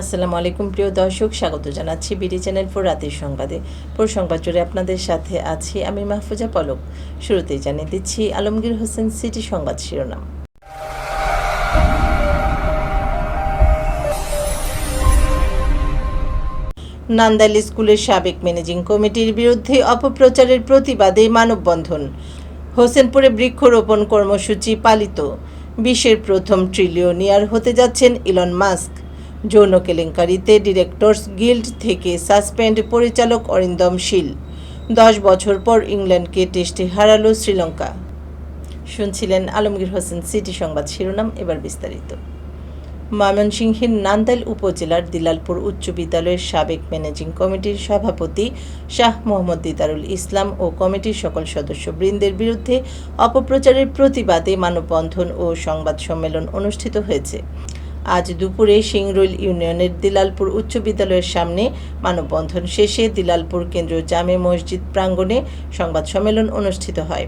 আসসালামু আলাইকুম, প্রিয় দর্শক, স্বাগত জানাচ্ছি বিডি চ্যানেল ফোর রাতের সংবাদে। পুরো সংবাদ জুড়ে আপনাদের সাথে আছি আমি মাহফুজা পলক। শুরুতেই জানিয়ে দিচ্ছি আলমগীর হোসেন সিটি সংবাদ শিরোনাম। নান্দাইল স্কুলের সাবেক ম্যানেজিং কমিটির বিরুদ্ধে অপপ্রচারের প্রতিবাদে মানববন্ধন। হোসেনপুরে বৃক্ষরোপণ কর্মসূচি পালিত। বিশ্বের প্রথম ট্রিলিয়নিয়ার হতে যাচ্ছেন ইলন মাস্ক। যৌন কেলেঙ্কারিতে ডিরেক্টরস গিল্ড থেকে সাসপেন্ড পরিচালক অরিন্দম শীল। দশ বছর পর ইংল্যান্ডকে টেস্টে হারালো শ্রীলঙ্কা। শুনছিলেন আলমগীর হোসেন সিটি সংবাদ শিরোনাম, এবার বিস্তারিত। ময়মনসিংহের নান্দাইল উপজেলার দিলালপুর উচ্চ বিদ্যালয়ের সাবেক ম্যানেজিং কমিটির সভাপতি শাহ মোহাম্মদ দিদারুল ইসলাম ও কমিটির সকল সদস্যবৃন্দের বিরুদ্ধে অপপ্রচারের প্রতিবাদে মানববন্ধন ও সংবাদ সম্মেলন অনুষ্ঠিত হয়েছে। আজ দুপুরে সিংরুল ইউনিয়নের দিলালপুর উচ্চ বিদ্যালয়ের সামনে মানববন্ধন শেষে দিলালপুর কেন্দ্রীয় জামে মসজিদ প্রাঙ্গণে সংবাদ সম্মেলন অনুষ্ঠিত হয়।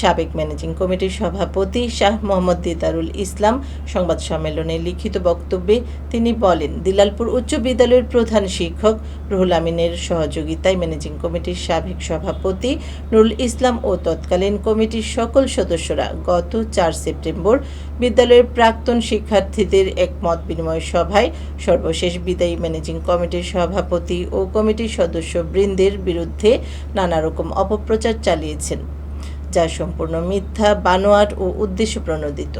সাবেক ম্যানেজিং কমিটির সভাপতি শাহ মোহাম্মদ দিদারুল ইসলাম সংবাদ সম্মেলনে লিখিত বক্তব্যে তিনি বলেন, দিলালপুর উচ্চ বিদ্যালয়ের প্রধান শিক্ষক রুহুল আমিনের সহযোগিতায় ম্যানেজিং কমিটির সাবেক সভাপতি নুরুল ইসলাম ও তৎকালীন কমিটির সকল সদস্যরা গত চার সেপ্টেম্বর বিদ্যালয়ের প্রাক্তন শিক্ষার্থীদের এক মত বিনিময় সভায় সর্বশেষ বিদায়ী ম্যানেজিং কমিটির সভাপতি ও কমিটির সদস্যবৃন্দের বিরুদ্ধে নানা রকম অপপ্রচার চালিয়েছেন। যা সম্পূর্ণ মিথ্যা, বানোয়াট ও উদ্দেশ্য প্রণোদিত।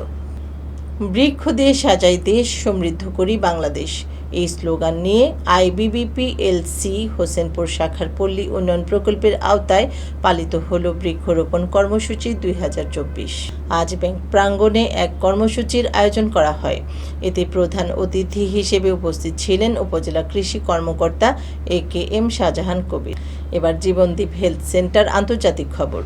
বৃক্ষ দিয়ে সাজাই দেশ সমৃদ্ধ করি বাংলাদেশ। এই স্লোগান নিয়ে আইবিবিপিএলসি হোসেনপুর শাখার পল্লী উন্নয়ন প্রকল্পের আওতায় পালিত হল বৃক্ষরোপণ কর্মসূচি দুই হাজার চব্বিশ। আজ ব্যাংক প্রাঙ্গণে এক কর্মসূচির আয়োজন করা হয়। এতে প্রধান অতিথি হিসেবে উপস্থিত ছিলেন উপজেলা কৃষি কর্মকর্তা এ কে এম শাহজাহান কবির। এবার জীবনদীপ হেলথ সেন্টার আন্তর্জাতিক খবর।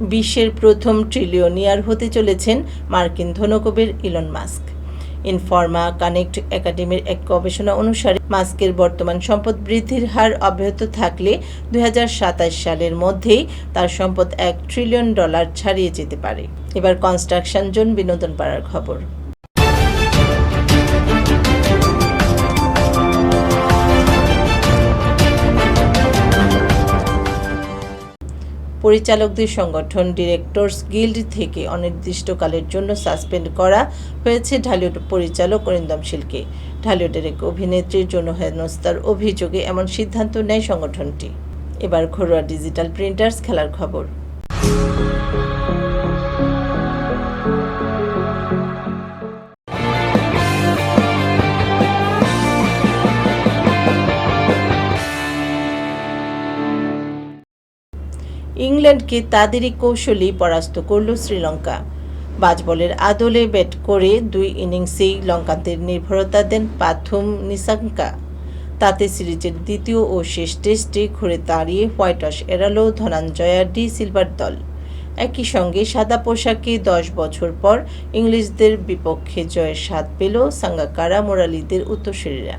বিশ্বের প্রথম ট্রিলিয়নিয়ার হতে চলেছেন মার্কিন ধনকবের ইলন মাস্ক। ইনফর্মা কানেক্ট একাডেমির এক গবেষণা অনুসারে, মাস্কের বর্তমান সম্পদ বৃদ্ধির হার অব্যাহত থাকলে দু হাজার সাতাশ সালের মধ্যেই তার সম্পদ এক ট্রিলিয়ন ডলার ছাড়িয়ে যেতে পারে। এবার কনস্ট্রাকশন জোন বিনোদন পাড়ার খবর। পরিচালকদের সংগঠন ডিরেক্টরস গিল্ড থেকে অনির্দিষ্টকালের জন্য সাসপেন্ড করা হয়েছে ঢালিউড পরিচালক অরিন্দম শিলকে ঢালিউডের এক অভিনেত্রীর জন্য হেনস্তার অভিযোগে এমন সিদ্ধান্ত নেয় সংগঠনটি। এবার ঘরোয়া ডিজিটাল প্রিন্টার্স খেলার খবর। ইংল্যান্ডকে তাদেরই কৌশলেই পরাস্ত করল শ্রীলঙ্কা। বাজবলের আদলে ব্যাট করে দুই ইনিংসেই লঙ্কানদের নির্ভরতা দেন পাথুম নিসাঙ্কা। তাতে সিরিজের দ্বিতীয় ও শেষ টেস্টে ঘুরে দাঁড়িয়ে হোয়াইট ওয়াশ এড়ালো ধনঞ্জয়া ডি সিলভার দল। একই সঙ্গে সাদা পোশাকে দশ বছর পর ইংলিশদের বিপক্ষে জয়ের স্বাদ পেল সাঙ্গাকারা মোরালিদের উত্তরসূরিরা।